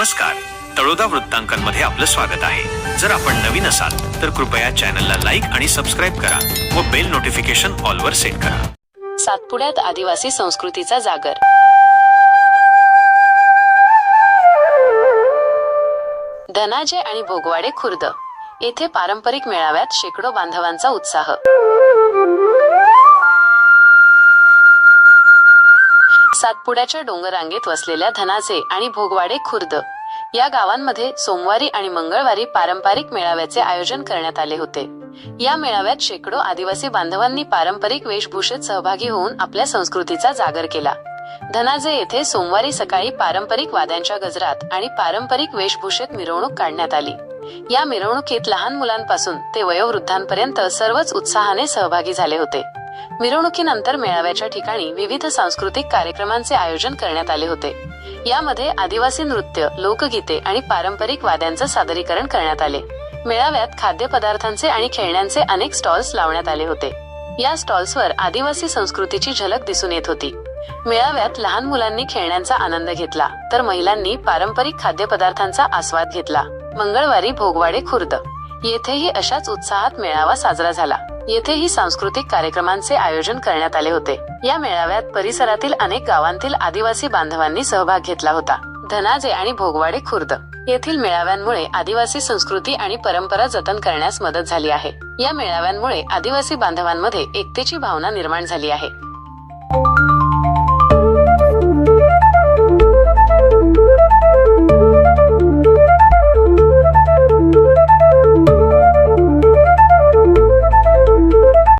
नमस्कार. तळोदा वृत्तांकनमध्ये आपलं स्वागत आहे. जर आपण नवीन असाल तर कृपया चॅनलला लाईक आणि सबस्क्राईब करा व बेल नोटिफिकेशन ऑलवर सेट करा. सातपुड्यात आदिवासी संस्कृतीचा जागर. धनाजे आणि भोगवाडे खुर्द येथे पारंपरिक मेळाव्यात शेकडो बांधवांचा उत्साह. सातपुड्याच्या डोंगररांगेत वसलेल्या धनाजे आणि भोगवाडे खुर्द या गावांमध्ये सोमवारी आणि मंगळवारी पारंपरिक मेळाव्याचे आयोजन करण्यात आले होते. या मेळाव्यात शेकडो आदिवासी बांधवांनी पारंपरिक वेशभूषेत सहभागी होऊन आपल्या संस्कृतीचा जागर केला. धनाजे येथे सोमवारी सकाळी पारंपरिक वाद्यांच्या गजरात आणि पारंपरिक वेशभूषेत मिरवणूक काढण्यात आली. या मिरवणुकीत लहान मुलांपासून ते वयोवृद्धांपर्यंत सर्वच उत्साहाने सहभागी झाले होते. मिरवणुकीनंतर मेळाव्याच्या ठिकाणी विविध सांस्कृतिक कार्यक्रमांचे आयोजन करण्यात आले होते. यामध्ये आदिवासी नृत्य लोकगीते आणि पारंपरिक वाद्यांचं सादरीकरण करण्यात आले. मेळाव्यात खाद्यपदार्थांचे आणि खेळण्यांचे अनेक स्टॉल्स लावण्यात आले होते. या स्टॉल्सवर आदिवासी संस्कृतीची झलक दिसून येत होती. मेळाव्यात लहान मुलांनी खेळण्यांचा आनंद घेतला तर महिलांनी पारंपरिक खाद्यपदार्थांचा आस्वाद घेतला. मंगळवारी भोगवाडे खुर्द. येथेही अशाच उत्साहात मेळावा साजरा झाला. येथेही सांस्कृतिक कार्यक्रमांचे आयोजन करण्यात आले होते. या मेळाव्यात परिसरातील अनेक गावांतील आदिवासी बांधवांनी सहभाग घेतला होता. धनाजे आणि भोगवाडे खुर्द येथील मेळाव्यांमुळे आदिवासी संस्कृती आणि परंपरा जतन करण्यास मदत झाली आहे. या मेळाव्यांमुळे आदिवासी बांधवांमध्ये एकतेची भावना निर्माण झाली आहे.